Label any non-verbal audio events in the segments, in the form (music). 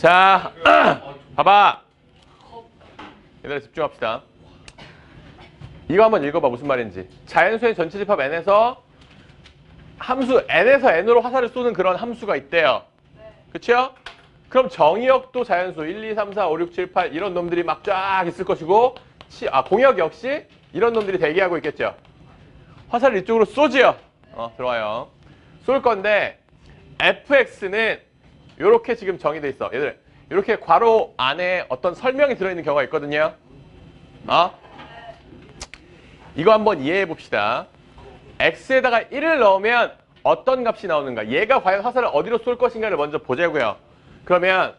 자, (clears throat) 봐봐. 얘들아 집중합시다. 이거 한번 읽어봐 무슨 말인지. 자연수의 전체 집합 n에서 함수 n에서 n으로 화살을 쏘는 그런 함수가 있대요. 그쵸? 그럼 정의역도 자연수 1, 2, 3, 4, 5, 6, 7, 8 이런 놈들이 막 쫙 있을 것이고 치, 아 공역 역시 이런 놈들이 대기하고 있겠죠. 화살을 이쪽으로 쏘지요. 어 들어와요. 쏠 건데 fx는 이렇게 지금 정의돼 있어. 얘들 이렇게 괄호 안에 어떤 설명이 들어있는 경우가 있거든요. 어? 이거 한번 이해해 봅시다. x에다가 1을 넣으면 어떤 값이 나오는가? 얘가 과연 화살을 어디로 쏠 것인가를 먼저 보자고요. 그러면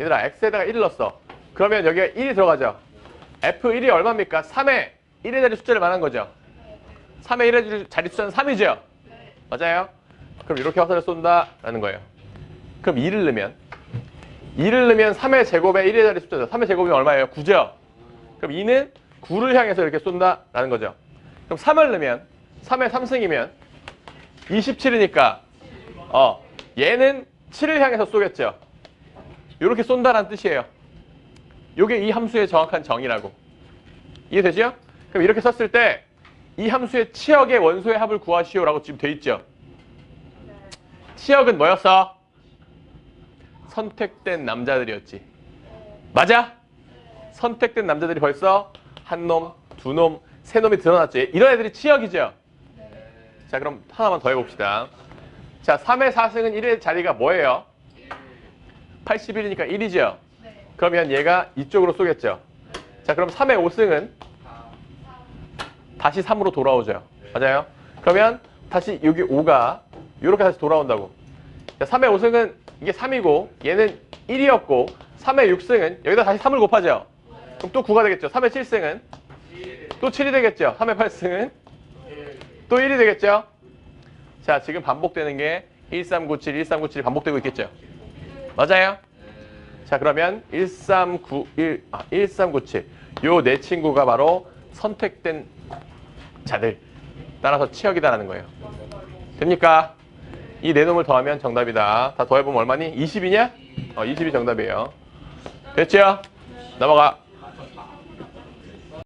얘들아 x에다가 1을 넣었어. 그러면 여기가 1이 들어가죠. f1이 얼마입니까? 3의 1의 자리 숫자를 말한 거죠. 3의 1의 자리 숫자는 3이죠. 맞아요? 그럼 이렇게 화살을 쏜다라는 거예요. 그럼 2를 넣으면 2를 넣으면 3의 제곱에 1의 자리 숫자죠. 3의 제곱이 얼마예요? 9죠. 그럼 2는 9를 향해서 이렇게 쏜다라는 거죠. 그럼 3을 넣으면 3의 3승이면 27이니까 어 얘는 7을 향해서 쏘겠죠. 이렇게 쏜다라는 뜻이에요. 요게 이 함수의 정확한 정의라고. 이해되죠? 그럼 이렇게 썼을 때 이 함수의 치역의 원소의 합을 구하시오라고 지금 돼 있죠. 치역은 뭐였어? 선택된 남자들이었지. 맞아? 선택된 남자들이 벌써 한 놈, 두 놈, 세 놈이 드러났지. 이런 애들이 치역이죠. 자, 그럼 하나만 더 해봅시다. 자, 3의 4승은 1의 자리가 뭐예요? 81이니까 1이죠. 그러면 얘가 이쪽으로 쏘겠죠. 자, 그럼 3의 5승은 다시 3으로 돌아오죠. 맞아요? 그러면 다시 여기 5가 이렇게 다시 돌아온다고. 자, 3의 5승은 이게 3이고 얘는 1이었고 3의 6승은 여기다 다시 3을 곱하죠. 그럼 또 9가 되겠죠. 3의 7승은 또 7이 되겠죠. 3의 8승은 또 1이 되겠죠. 자, 지금 반복되는 게 1397, 1397이 반복되고 있겠죠. 맞아요? 자, 그러면 1391, 아, 1397. 요 네 친구가 바로 선택된 자들. 따라서 치역이다라는 거예요. 됩니까? 이 네 놈을 더하면 정답이다. 다 더해보면 얼마니? 20이냐? 어, 20이 정답이에요. 됐죠? 넘어가.